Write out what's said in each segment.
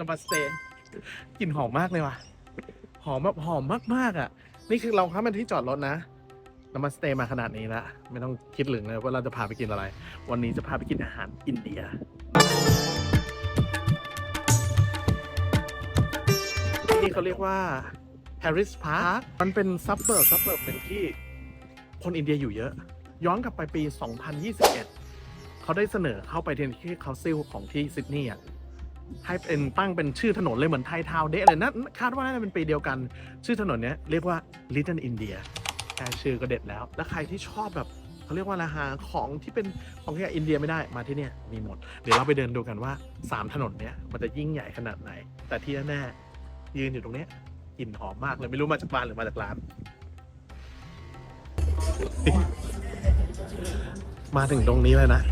นมัสเตกลิ่นหอมมากเลยว่ะ หอมแบบหอมมากๆอะ นี่คือเราเข้ามาที่จอดรถนะนมัสเตมาขนาดนี้ละไม่ต้องคิดถึงเลยว่าเราจะพาไปกินอะไร วันนี้จะพาไปกินอาหารอินเดียที่นี่เขาเรียกว่า Harris Park มันเป็นซับเบิร์บซับเบิร์บเป็นที่คนอินเดียอยู่เยอะ ย้อนกลับไปปี 2021 เขาได้เสนอเข้าไปเที่คาซิลของที่ซิดนีย์อะ ให้เป็นตั้งเป็นชื่อถนนเลยเหมือนไทยทาวน์เดะเลยนะคาดว่าน่าจะเป็นปีเดียวกัน ชื่อถนนเนี้ยเรียกว่า Little India แค่ชื่อก็เด็ดแล้ว แล้วใครที่ชอบแบบเขาเรียกว่าอะไรหาของที่เป็นของที่อินเดียไม่ได้มาที่เนี่ยมีหมด เดี๋ยวเราไปเดินดูกันว่า 3 ถนนเนี้ยมันจะยิ่งใหญ่ขนาดไหน แต่ที่แน่ๆยืนอยู่ตรงเนี้ยกลิ่นหอมมากเลยไม่รู้มาจากบ้านหรือมาจากร้าน มาถึงตรงนี้เลยนะ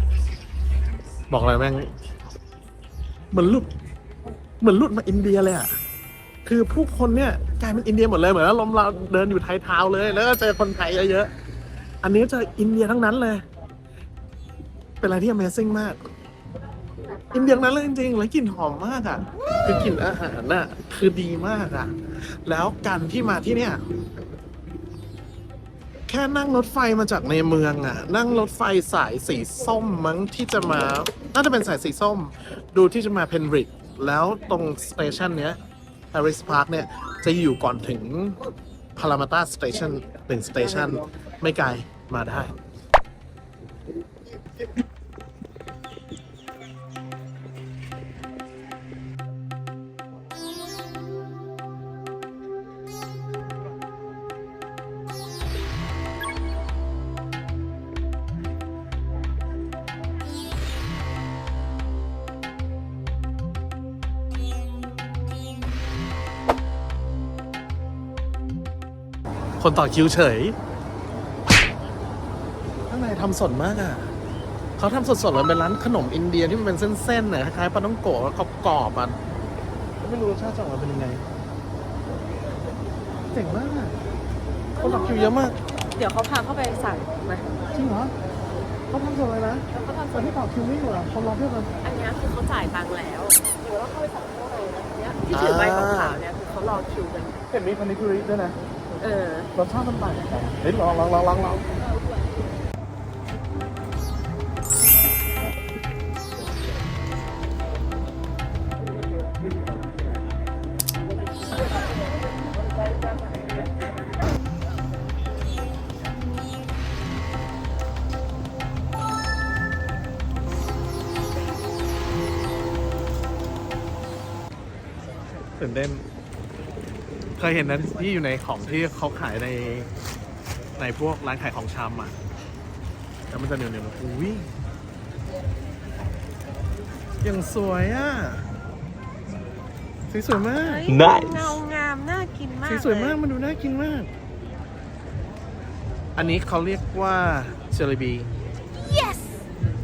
บอกเลยแม่ง เหมือนหลุดเหมือนหลุดมาอินเดียเลยอะคือผู้คนเนี่ยกลายเป็นอินเดียหมดเลยเหมือนว่าเราเดินอยู่ไทยทาวเลย แล้วก็เจอคนไทยเยอะๆอันนี้เจออินเดียทั้งนั้นเลย เป็นอะไรที่ Amazing มาก อินเดียทั้งนั้นเลยจริงๆแล้วกลิ่นหอมมากอะคือกลิ่นอาหารน่ะคือดีมากอะ แล้วการที่มาที่เนี่ย แค่นั่งรถไฟมาจากในเมืองอะ นั่งรถไฟสายสีส้มมั้งที่จะมา น่าจะเป็นสายสีส้ม ดูที่จะมาเพนริดแล้วตรงสเตชันเนี้ย Paris Park เนี่ย จะอยู่ก่อนถึงพารามาตาสเตชันหนึ่งสเตชันไม่ไกลมาได้ คนต่อคิวเฉย ข้างในทำสดมากอะ เขาทำสดๆเลยเป็นร้านขนมอินเดียที่มันเป็นเส้นๆน่ะคล้ายๆปลาต้องโกะแล้วกรอบๆอะไม่รู้รสชาติจะออกมาเป็นยังไง เจ๋งมากอะคนต่อคิวเยอะมาก เดี๋ยวเขาพาเข้าไปสั่งไหมจริงเหรอเขาทำสดเลยนะแล้วเขาทำตอนที่ต่อคิวไม่อยู่อะคนรอเพียบเลยอันเนี้ยคือเขาจ่ายตังค์แล้วเดี๋ยวเราเข้าไปสั่งข้างในนะเนี้ยที่ถือใบขาวๆเนี่ยคือเขารอคิวกัน เห็นมีพานิคุริด้วยนะ เออรสชาติมันต่างกันเฮ้ยลองลองลองลองลอง เคยเห็นนะที่อยู่ในของที่เขาขายในในพวกร้านขายของชำอะแล้วมันจะเหนียวเหนียวๆอุ้ยยังสวยอะสีสวยมาก Nice เงางามน่ากินมากสีสวยมากมันดูน่ากินมาก อันนี้เขาเรียกว่าเชอร์บี yes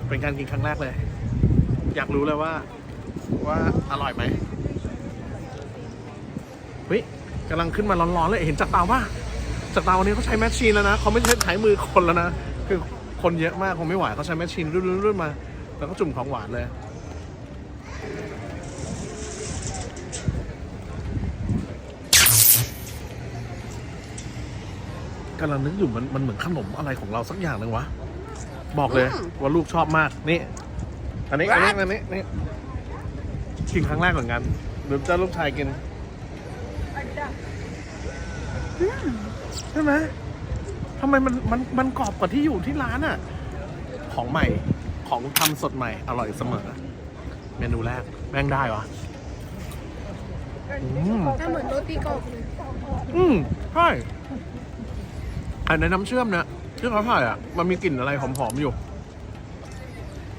เป็นการกินครั้งแรกเลย อยากรู้เลยว่า ว่าอร่อยไหมเฮ้ย กำลังขึ้นมาร้อนๆเลยเห็นจากเตาว่า จากเตาวันนี้เขาใช้แมชชีนแล้วนะเขาไม่ใช่ใช้มือคนแล้วนะคือคนเยอะมากคงไม่ไหวเขาใช้แมชชีนรุ่นๆๆมา แล้วก็จุ่มของหวานเลยกำลังนึกอยู่มันมันเหมือนขนมอะไรของเราสักอย่างหนึ่งวะ บอกเลยว่าลูกชอบมากนี่ อันนี้อันนี้อันนี้นี่กินครั้งแรกเหมือนกันหรือจะลูกชายกิน ใช่ไหมทำไมมันมันมันกรอบกว่าที่อยู่ที่ร้านอะของใหม่ของทำสดใหม่อร่อยเสมอ เมนูแรกแม่งได้วะอืมถ้าเหมือนโรตีกรอบอืมใช่อันในน้ำเชื่อมเนี่ยที่เขาถ่ายอะ มันมีกลิ่นอะไรหอมๆอยู่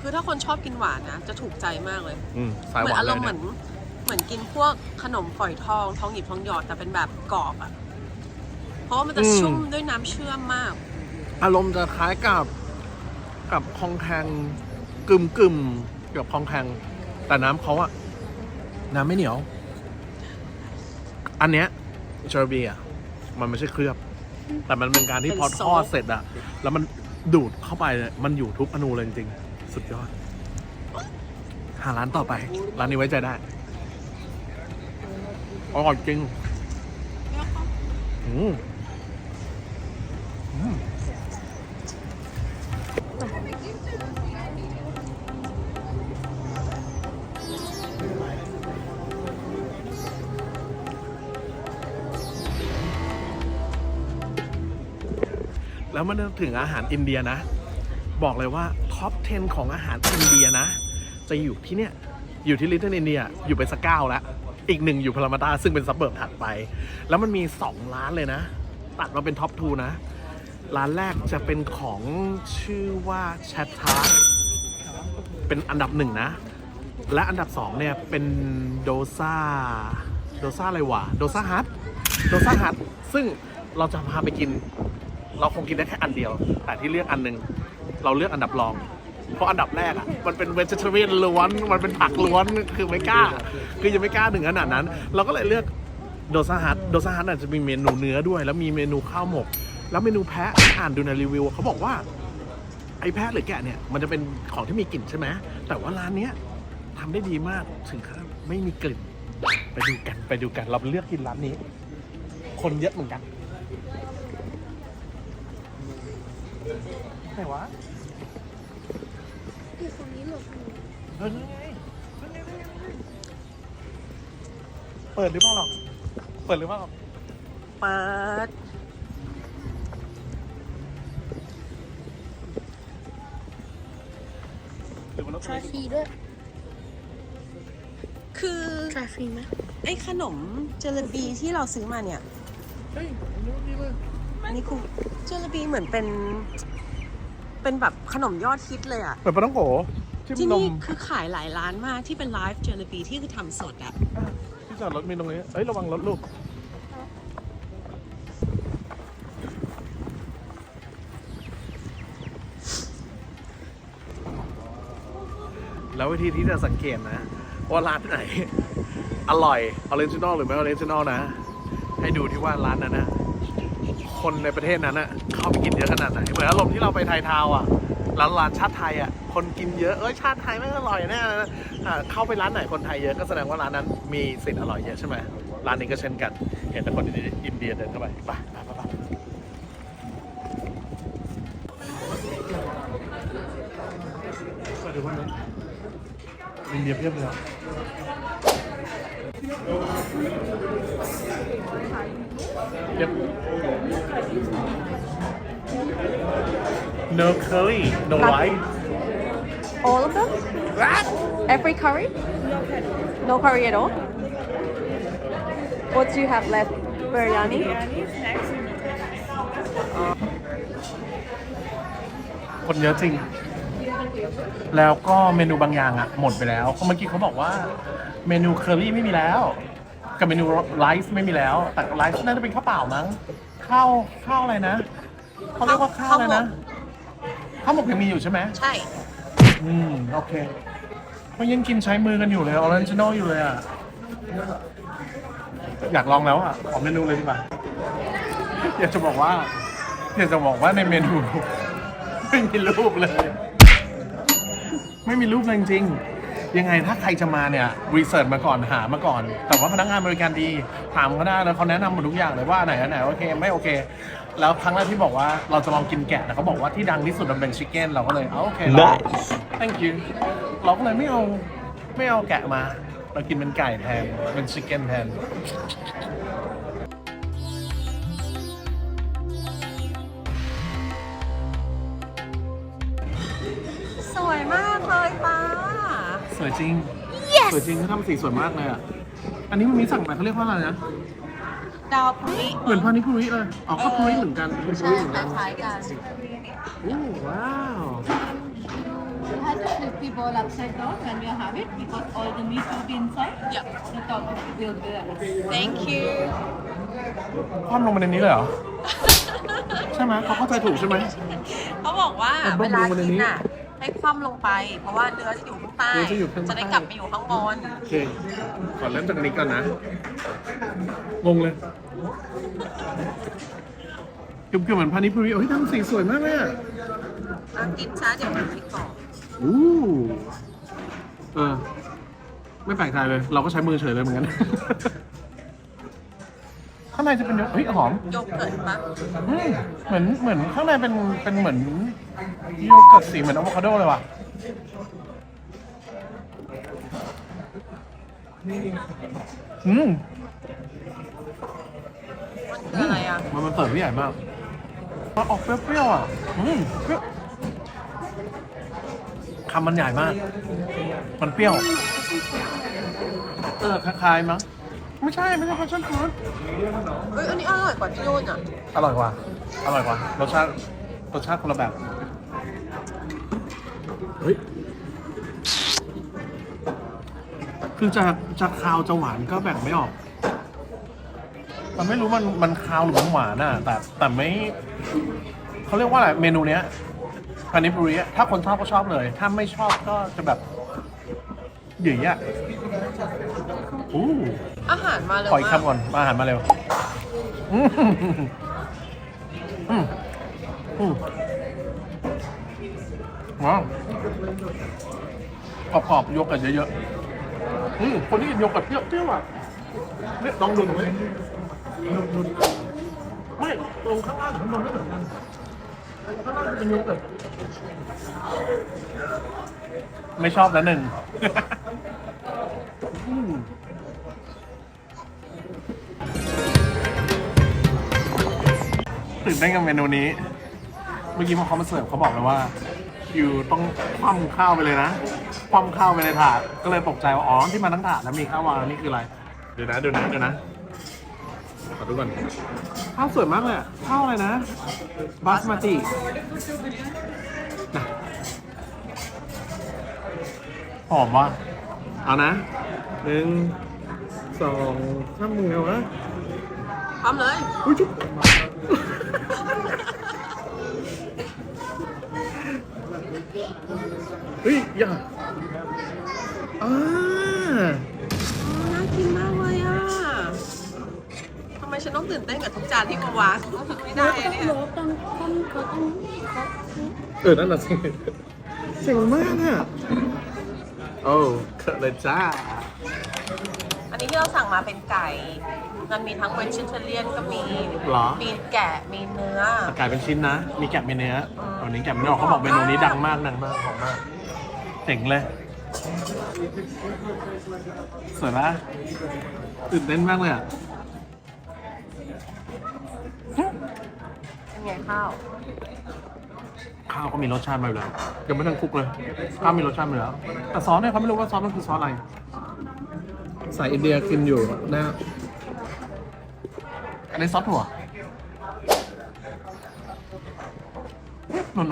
คือถ้าคนชอบกินหวานนะ จะถูกใจมากเลย อืมสายเหหมือนวานอาเลรยมณ์เหเนี่มืยอนเหมือนกินพวกขนมฝอยทอง ทองหยิบทองหยอดแต่เป็นแบบกรอบอะ เพราะว่ามันจะชุ่มด้วยน้ำเชื่อมมาก อารมณ์จะคล้ายกับ กับคองแทงกึมกึมๆเกือบคองแทงแต่น้ำเขาอะน้ำไม่เหนียว อันเนี้ยเชอร์บีอะมันไม่ใช่เคลือบ แต่มันเป็นการที่เป็นพอโซทอดฟเสร็จอะแล้วมันดูดเข้าไปเลยมันอยู่ทุกอนูเลยจริงๆสุดยอด หาร้านต่อไป ร้านนี้ไว้ใจได้อร่อยจริงอืมอืม แล้วมันถึงอาหารอินเดียนะ บอกเลยว่าท็อป 10 ของอาหารอินเดียนะ จะอยู่ที่เนี่ย อยู่ที่ลิ t เทิลอินเดียอยู่ไปสักเก้าแล้ว อีกหนึ่งอยู่พารามาตาซึ่งเป็นซับเบิร์บถัดไป แล้วมันมี 2 ร้านเลยนะ ตัดมาเป็นท็อป 2 นะ ร้านแรกจะเป็นของชื่อว่าแชททาร์เป็นอันดับหนึ่งนะ และอันดับ2เนี่ยเป็นโดซาโดซาอะไรวะโดซาฮัทโดซาฮัทซึ่งเราจะพาไปกิน เราคงกินได้แค่อันเดียว แต่ที่เลือกอันหนึงเราเลือกอันดับรอง เพราะอันดับแรกอะมันเป็นเวจเ a เ i ียนล้วนมันเป็นผักล้วนคือไม่กล้า คือยังไม่กล้าถึงขนาดนั้น เราก็เลยเลือกโดซาฮัทโดซาฮัทอาจจะมีเมนูเนื้อด้วย แล้วมีเมนูข้าวหมก แล้วเมนูแพะอ่านดูในรีวิวเขาบอกว่าไอ้แพะหรือแกะเนี่ยมันจะเป็นของที่มีกลิ่นใช่ไหมแต่ว่าร้านเนี้ยทำได้ดีมากถึงขั้นไม่มีกลิ่น ไปดูกันไปดูกันเราเลือกกินร้านนี้ คนเยอะเหมือนกันไหนวะอยู่ตรงนี้หลบหนูเออนั่นไงนั่นไงนั่นไงนั่นไงเปิดหรือเปล่าหรอกเปิดหรือเปล่าหรอกเปิด ชาฟรีด้วย คือชาฟรีไหมไอ้ขนมเจลาบีที่เราซื้อมาเนี่ยเฮ้ยอันนี้ดีเลยอันนี้คือเจลาบีเหมือนเป็น เป็นแบบขนมยอดฮิตเลยอะเปิดปลาต้องโกจิ้มที่นนี่มคือขายหลายร้านมากที่เป็นไลฟ์เจลาบีที่คือทำสดอะที่จอดรถมีตรงนี้เอ้ยระวังรถลูก แล้ววิธีที่จะสังเกตนะว่าร้านไหน อร่อยออริจินอลหรือไม่ออริจินอลนะ ให้ดูที่ว่าร้านนั้นนะคนในประเทศนั้นอะเข้าไปกินเยอะขนาดไหนเหมือนอารมณ์ที่เราไปไทยทาวน์อะร้านร้านชาติไทยอะคนกินเยอะเอ้ยชาติไทยไม่อร่อยแน่เลยนะเข้าไปร้านไหนคนไทยเยอะก็แสดงว่าร้านนั้นมีสิ่งอร่อยเยอะใช่ไหมร้านนี้ก็เช่นกัน เห็นแต่คนอินเดียเดินเข้าไปไป อินเดียเพียบเลยอะ Yep. No curry, no rice. All of them? Every curry? No curry at all? What do you have left? Biryani? คนเยอะจริง แล้วก็เมนูบางอย่างอะหมดไปแล้วเพราะเมื่อกี้เขาบอกว่าเมนูเคอรี่ไม่มีแล้ว กับเมนูไรซ์ไม่มีแล้ว แต่ไรซ์น่าจะเป็นข้าวเปล่ามั้งข้าวข้าวอะไรนะเขาเรียกว่าข้าวอะไรนะข้าวหมกยังมีอยู่ใช่ไหมใช่ อืมโอเคก็ยังกินใช้มือกันอยู่เลยออริจินอลอยู่เลยอะอยากลองแล้วอะขอเมนูเลยดีกว่าอยากจะบอกว่าอยากจะบอกว่าในเมนูไม่มีรูปเลย ไม่มีรูปเลยจริงๆยังไงถ้าใครจะมาเนี่ยรีเสิร์ชมาก่อนหามาก่อน แต่ว่าพนักงานบริการดีถามเขาได้แล้วเขาแนะนำหมดทุกอย่างเลยว่าอันไหนอันไหนโอเคไม่โอเค แล้วครั้งแรกที่บอกว่าเราจะลองกินแกะแต่เขาบอกว่าที่ดังที่สุดมันเป็นชิคเก้นเราก็เลยเอาโอเคเรา thank you เราก็เลยไม่เอาไม่เอาแกะมา เรากินเป็นไก่แทนเป็นชิคเก้นแทน สวยมากเลยป้า สวยจริงสวยจริงเขาทำสีสวยมากเลยอะ อันนี้มันมีสั่งไปเขาเรียกว่าอะไรนะ ดาวพริเหมือนพานิพุริเลยอ๋อก็พุริเหมือนกันเป็นพุใช่ริเหมือนคกันล้ายๆกันโอ้ว้าว You have to flip the ball upside down when you have it because all the meat will be inside. Yep. The top will be there. thank you คว่ำลงมาในนี้เลยเหรอ ใช่ไหมเขาเข้าใจถูกใช่ไหม เขาบอกว่าเอาบ้เวองลาลงมาในกินนี้อะ ให้คว่ำลงไป เพราะว่าเนื้อจะอยู่ข้างใต้ เนื้อจะอยู่ข้างใต้ จะได้กลับไปอยู่ข้างบนโอเค ขอเริ่มจากนี้ก่อนนะ งงเลย คือคือเหมือนพานิพุริโอ้ยทำสีสวยมากเลยอะอะกินช้าเดี๋ยวมันพริกก่อนอู้เออ ไม่แปลกใจเลย เราก็ใช้มือเฉยเลยเหมือนกัน ข้างในจะเป็นโยเฮ้ยหอมโยเกิร์ตปะอืมเหมือนเหมือนข้างในเป็นเป็นเหมือนโยเกิร์ตสีเหมือนอะโวคาโดเลยว่ะอืมมันคืออะไรอะมันมันเปิดที่ใหญ่มากมันออกเปรี้ยวๆอะอืมเปรี้ยวคำมันใหญ่มาก มันเปรี้ยว เออคล้ายๆมั้ง ไม่ใช่ไม่ใช่ passion fruit เฮ้ยอันนี้อร่อยกว่าที่นู่นอะอร่อยกว่า อร่อยกว่า รสชาติ รสชาติคนละแบบ เฮ้ย คือจะจะคาวจะหวานก็แบ่งไม่ออก มันไม่รู้มันมันคาวหรือมันหวานอะ แต่แต่ไม่เขาเรียกว่าอะไร เมนูเนี้ยพานิปุริอะถ้าคนชอบก็ชอบเลย ถ้าไม่ชอบก็จะแบบหยิ่งอะอู้ อาหารมาเลยขออีกคำก่อนมาอาหารมาเร็วอืมอืมอืมว้าวกรอบๆโยเกิร์ตเยอะๆอืมคนที่กินโยเกิร์ตเปรี้ยวๆอะเนี่ยลองดูหน่อยดูไม่ตรงข้างล่างข้างบนไม่เหมือนกันข้างล่างจะเป็นโยเกิร์ตไม่ชอบนะหนึ่ง ตื่นเต้นกับเมนูนี้ เมื่อกี้พอเขามาเสิร์ฟเขาบอกเลยว่าอยู่ต้องคว่ำข้าวไปเลยนะคว่ำข้าวไปในถาด ก็เลยตกใจว่า อ๋อ ที่มาทั้งถาดแล้วมีข้าววางนี่คืออะไร เดี๋ยวนะ เดี๋ยวนะ เดี๋ยวนะ ขอดูก่อน ข้าวสวยมากเลยอะข้าวอะไรนะ บาสมาตินะหอมว่ะ เอานะหนึ่งสองสามมือเอานะ พร้อมเลย อุ้ยจุ๊บ เฮ้ยอย่าอ่าน่ากินมากเลยอะทำไมฉันต้องตื่นเต้นกับทุกจานที่มาวางไม่ได้อะเนี่ยเออ นั่นน่ะสิเจ๋งมากอะโอ้เกิดเลยจ้า อันนี้ที่เราสั่งมาเป็นไก่ มันมีทั้งเวจิเทเรียนก็มีเหรอ มีแกะ มีเนื้อ ไก่เป็นชิ้นนะ มีแกะมีเนื้อ วันนี้แกะไม่ออกเขาบอกเมนูนี้ดังมากดังมากหอมมากเจ๋งเลยสวยปะตื่นเต้นมากเลยอะเป็นไงข้าว ข้าวก็มีรสชาติมาอยู่แล้วยังไม่ทันคลุกเลยข้าวมีรสชาติมาอยู่แล้ว แต่ซอสเนี่ยเขาไม่รู้ว่าซอสมันคือซอสอะไรสายอินเดียกินอยู่นะอันนี้ซอสถั่ว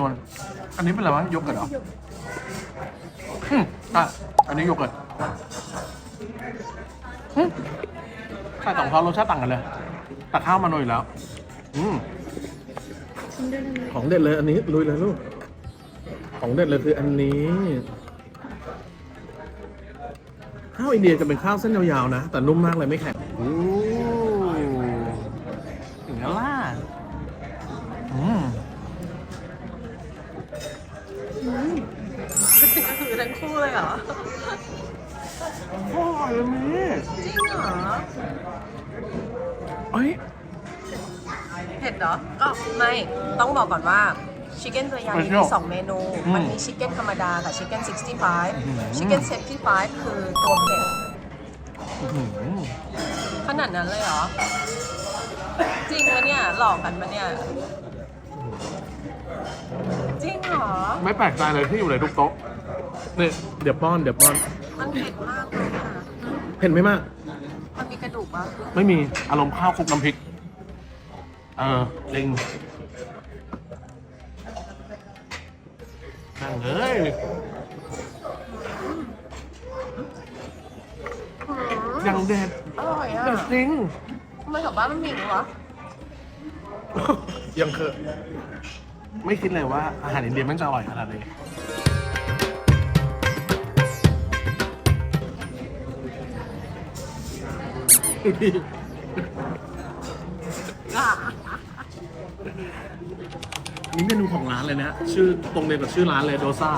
นวลๆอันนี้เป็นอะไรวะโยเกิร์ตเหรออืมอะอันนี้โยเกิร์ตอืมใช่สองซอสรสชาติต่างกันเลยแต่ข้าวมันนวลอยู่แล้ว อืมของเด็ดเลยอันนี้ลุยเลยลูก ของเด็ดเลยคืออันนี้ ข้าวอินเดียจะเป็นข้าวเส้นยาวๆนะ แต่นุ่มมากเลยไม่แข็งอ้ ทั้งคู่เลยเหรออร่อยเลยมีจริงเหรอเอ้ยเผ็ดเหรอก็ไม่ต้องบอกก่อนว่าชิคเก้นตัวยามีมีสองเมนู มันมีชิคเก้นธรรมดากับชิคเก้น65ชิคเก้น75คือตัวเผ็ดอื้อหือขนาดนั้นเลยเหรอ จริงปะเนี่ย หลอกกันปะเนี่ย จริงเหรอ ไม่แปลกใจเลยที่อยู่ในทุกโต๊ะ นี่เดี๋ยวป้อนเดี๋ยวป้อนมันเผ็ดมากเลยค่ะเห็นไหมมาก มันมีกระดูกปะไม่มีอารมณ์ข้าวคลุกน้ำพริก เออจริงนั่งเลยยังเด็ดอร่อยอะเด็ดจริงทำไมแถวบ้านมันมีอย่างนี้วะยังเคยไม่คิดเลยว่าอาหารอินเดียมันจะอร่อยขนาดนี้ นี่เมนูของร้านเลยนะ ชื่อตรงเดียกับชื่อร้านเลยโดซา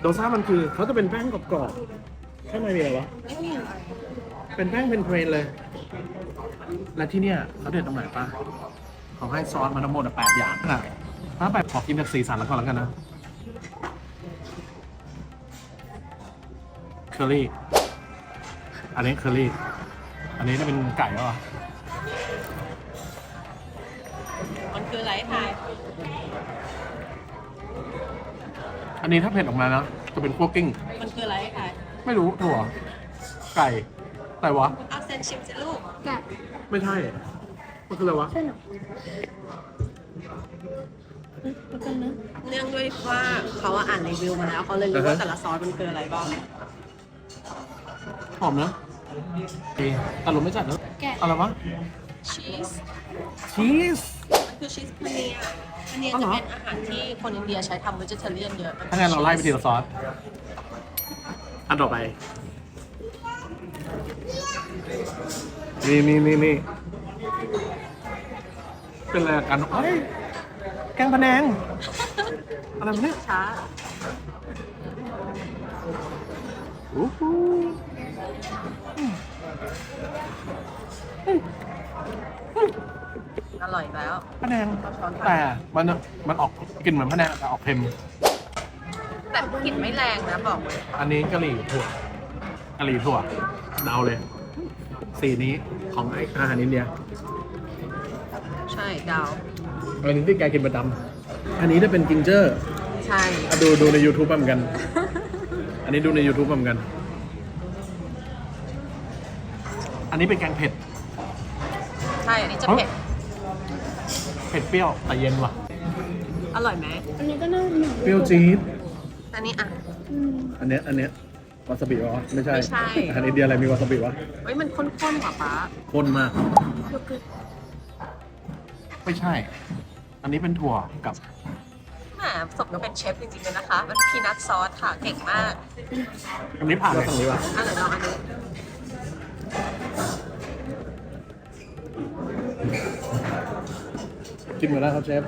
โดซามันคือเขาจะเป็นแป้งกรอบๆข้างในมีอะไรวะ เป็นแป้งเป็นเพลนเลย และที่เนี่ยเขาเด็ดตรงไหนปะเขาให้ซอสมาทั้งหมดแปดอย่างนะถ้าแบบขอกินแบบสีสันแล้วก่อนแล้วกันนะเคอรี่ อันนี้เคอรี่ นนี้จะเป็นไก่แล้วอะมันคืออะไรทายอันนี้ถ้าเผ็ดออกมานะ จะเป็นคั่วกิ้ง มันคืออะไรทายไม่รู้ถั่ว ไก่อะไรวะ เอาเซนชิมสิลูกไม่ใช่ มันคืออะไรวะเนื่องด้วยว่าเขาอะอ่านรีวิวมาแล้วเขาเลยรู้ว่าแต่ละซอสมันคืออะไรบ้าง หอมนะเอ๊ะอารมณ์ไม่จัดนะแกะอะไรวะชีสชีส มันคือชีสพาเนียพาเนียอ๋อเหรจะอ เป็นอาหารที่คนอินเดียใช้ทำเวจิเทเรียนเยอะถ้างั้นเราไล่ไปทีละซอส อันต่อไปนี่นี่นี่นี่เป็นอะไรกันเฮ้ยแกงพะแนง อะไรวะเนี่ยช้าอู้หู อร่อยแล้วพะแนงแต่มันมันออกกลิ่นเหมือนพะแนงแต่ออกเค็ม แต่กลิ่นไม่แรงนะบอกเลยอันนี้กะหรี่ถั่วกะหรี่ถั่วเดาเลย สีนี้ของไออาหารอินเดียใช่ดาวอันนี้ที่แกกินประจำอันนี้จะเป็นจิงเจอร์ใช่อะดูดูใน YouTube มาเหมือนกัน อันนี้ดูใน YouTube มาเหมือนกัน อันนี้เป็นแกงเผ็ด ใช่อันนี้จะเผ็ดเผ็ดเปรี้ยวแต่เย็นว่ะ อร่อยไหม อันนี้ก็น่าหนึ่งเปรี้ยวจี๊ดอันนี้อะ อันเนี้ยอันเนี้ยวาซาบิวะไม่ใช่ไม่ใช่ อาหารอินเดียอะไรมีวาซาบิวะเฮ้ยมันข้นๆกว่าป๊าข้นมาก ไม่ใช่ อันนี้เป็นถั่วกับแหมสมกับเป็นเชฟจริงๆเลยนะคะ มันพีนัทซอสค่ะ เก่งมากอันนี้ผ่านแล้วฝั่งนี้ว่ะอะเดี๋ยวลองอันนี้ กินหมดแล้วครับเชฟ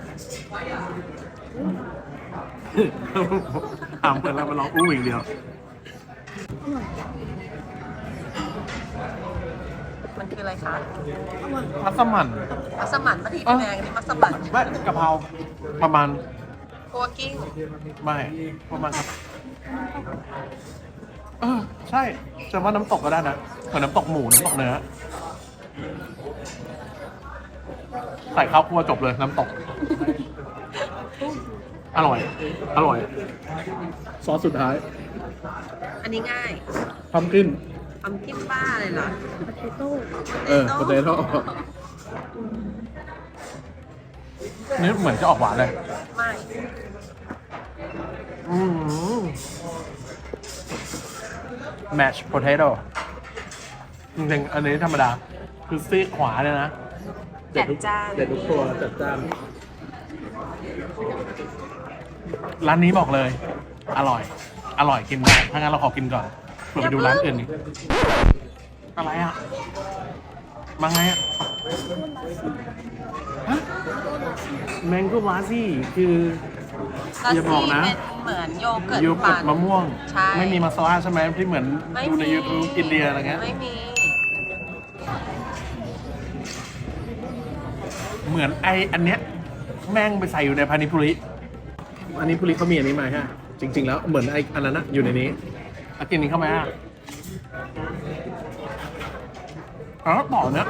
ถามเปิดแล้วมาลองอู้อีกเดียว มันคืออะไรคะมัสมั่นมัสมั่นปะทีอะแดงนี่มัสมั่นไม่กะเพราประมาณกัวกิ้งไม่ประมาณครับเออใช่จะว่าน้ำตกก็ได้นะเหมือนน้ำตกหมูน้ำตกเนื้อ ส่ข้าวคั่วจบเลยน้ำตก อร่อย อร่อย ซอสสุดท้ายอันนี้ง่ายทำขึ้นทำกินบ้าเลยเหรอ เออ potato นี่เหมือนจะออกหวานเลย ไม่อืม mashed potato จริงๆอันนี้ธรรมดา คือซีกขวาเนี่ยนะ จัดจ้านเด็ดทุกตัวจัดจ้าน ร้านนี้บอกเลย อร่อย อร่อยกินได้ถ้างั้นเราขอกินก่อนเผื่อไปดูร้านอื่นอีกอะไรอะ มาไงอะฮะแมงโก้ลาซี่คือลาอย่าบอกซี่นะเป็นเหมือนโยเกิร์ตโยเกิร์ตปั่นมะม่วง ใช่ ไม่มีมาซาลาใช่ไหมที่เหมือนไม่ดูในมี YouTube อินเดียอะไรเงี้ย ไม่มี เห มือนไออันเนี้ยแม่งไปใส่อยู่ในพานิปุริอันนี้ปุริเขามีอันนี้มาฮะจริง ๆ แล้วเหมือนไออันนั้นนะอยู่ในนี้เอากินนี้เข้ามาอ๋อต่อเนี้ย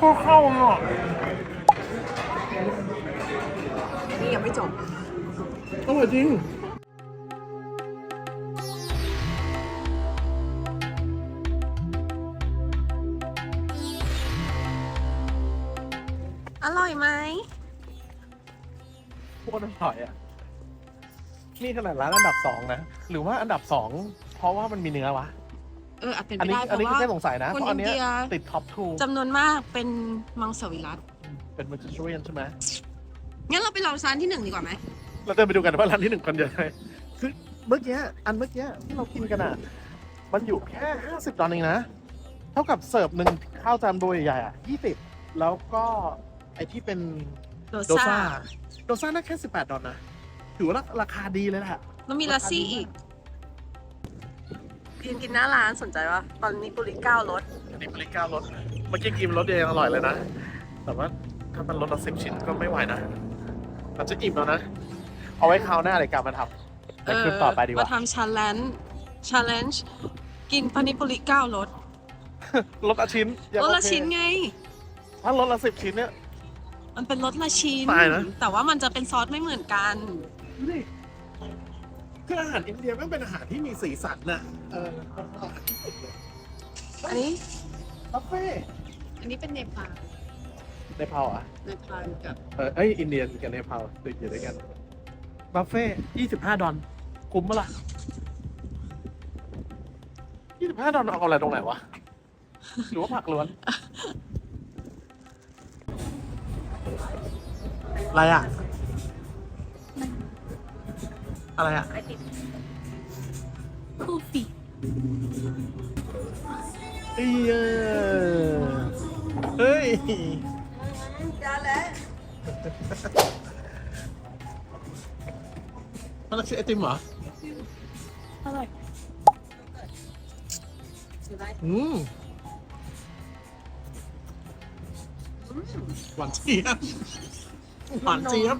ก็เข้าเนาะนี่ยังไม่จบอร่อยจริง โคตรอร่อยอะ นี่ขนาดร้านอันดับสองนะ หรือว่าอันดับสองเพราะว่ามันมีเนื้อวะ เอออาจเป็นอันไปนี้ได้เพอันราะนี้คือว่า แค่สงสัยนะคนเพราะอันเนี้ยอินเดีย ติดท็อปทูจำนวนมากเป็นมังสวิรัตเป็นมัจจุเรียนใช่ไหมงั้นเราไปลองร้านที่หนึ่งดีกว่าไหมเราเดินไปดูกันว่าร้านที่หนึ่งคนจะใช่คือเมื่อกี้อันเมื่อกี้ที่เรากินกันอะ มันอยู่แค่ห้าสิบดอลลาร์เองนะ เท่ากับเสิร์ฟหนึ่งข้าวจานโดยใหญ่ๆอะยี่สิบแล้วก็ไอที่เป็นโดโดซ่าซ่า โดซ่าน่าแค่สิบแปดดอลลาร์นะถือว่าราคาดีเลยแหละ แล้วมีลาซี่อีกกินกินหน้าร้านสนใจปะตอนนี้ปุริเก้ารสอันนี้บริการรสเมื่อกี้กินรสเดียวยังอร่อยเลยนะ แต่ว่าถ้ามันรสละสิบชิ้นก็ไม่ไหวนะมันจะอิ่มแล้วนะ เอาไว้คราวหน้าเลยกลับมาทำในคลิปต่อไปดีกว่ามาทำชาเลนจ์ชาเลนจ์กินปานิปุริเก้ารสรสละชิ้นยังรสละโอเคชิ้นไง ถ้ารสละสิบชิ้นเนี่ย มันเป็นรสละชิ้น ตายนะ แต่ว่ามันจะเป็นซอสไม่เหมือนกัน นี่คืออาหารอินเดียมันเป็นอาหารที่มีสีสันน่ะเอออันนี้บุฟเฟ่ต์อันนี้เป็นเนปาลในพาลอะเนปาลกับเออเอ้ยอินเดียนกับเนปาลติดอยู่ด้วยกันบุฟเฟ่ยี่สิบห้าดอลคุ้มปะล่ะยี่สิบห้าดอลเอาอะไรตรงไหนวะหรือว่าผักล้วน อะไรอะ อะไรอะคูฟีเอ้ยเออเฮ้ยจ้าแล้วมันคือไอติมเหรอ อร่อยอืมหวานเจี๊ยบ หวานเจี๊ยบ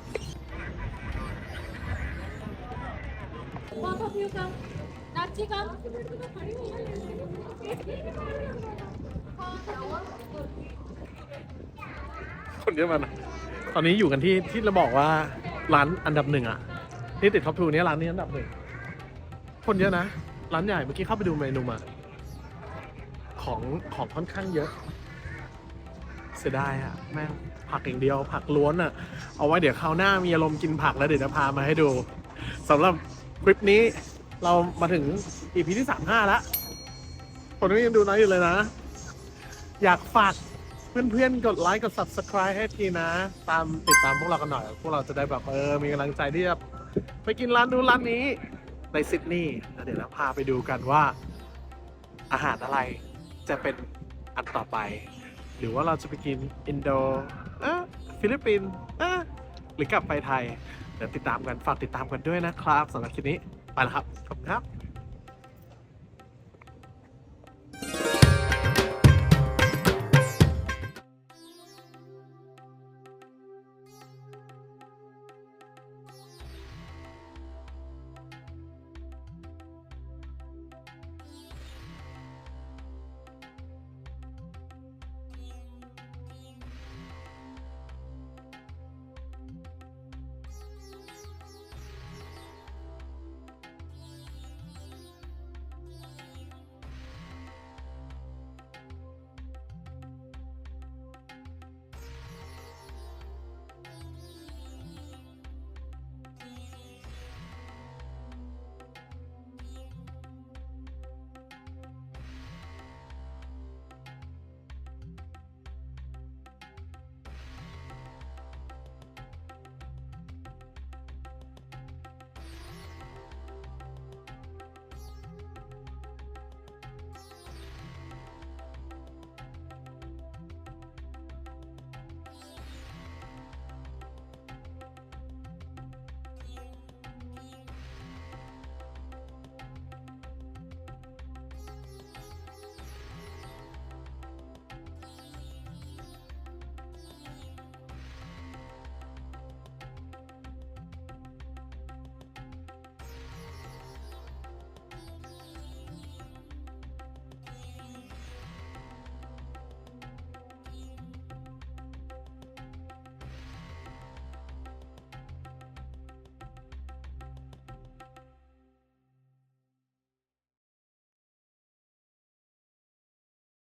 Both of you come. Nachi come. คนเยอะมากนะตอนนี้อยู่กันที่ที่เราบอกว่าร้านอันดับหนึ่งอะที่ติดท็อปทูนี้ยร้านนี้อันดับหนึ่ง คนเยอะนะ ร้านใหญ่เมื่อกี้เข้าไปดูเมนูมา ของของค่อนข้างเยอะ เสียดายอะแม่ง ผักอย่างเดียว ผักล้วนอะเอาไว้เดี๋ยวคราวหน้ามีอารมณ์กินผักแล้วเดี๋ยวจะพามาให้ดูสำหรับคลิปนี้เรามาถึงอีพีที่สามห้าแล้วคนนี้ยังดูน้อยอยู่เลยนะ อยากฝากเพื่อนๆ กดไลค์กด subscribe ให้ทีนะ ตามติดตามพวกเรากันหน่อย พวกเราจะได้แบบเออ มีกำลังใจที่จะไปกินร้านนู้นร้านนี้ในซิดนีย์แล้วเดี๋ยวเราพาไปดูกันว่า อาหารอะไรจะเป็นอันต่อไป หรือว่าเราจะไปกินอินโด เอะฟิลิปปินส์เอะหรือกลับไปไทย เดี๋ยวติดตามกัน ฝากติดตามกันด้วยนะครับสำหรับคลิปนี้ ไปแล้วครับ ขอบคุณครับ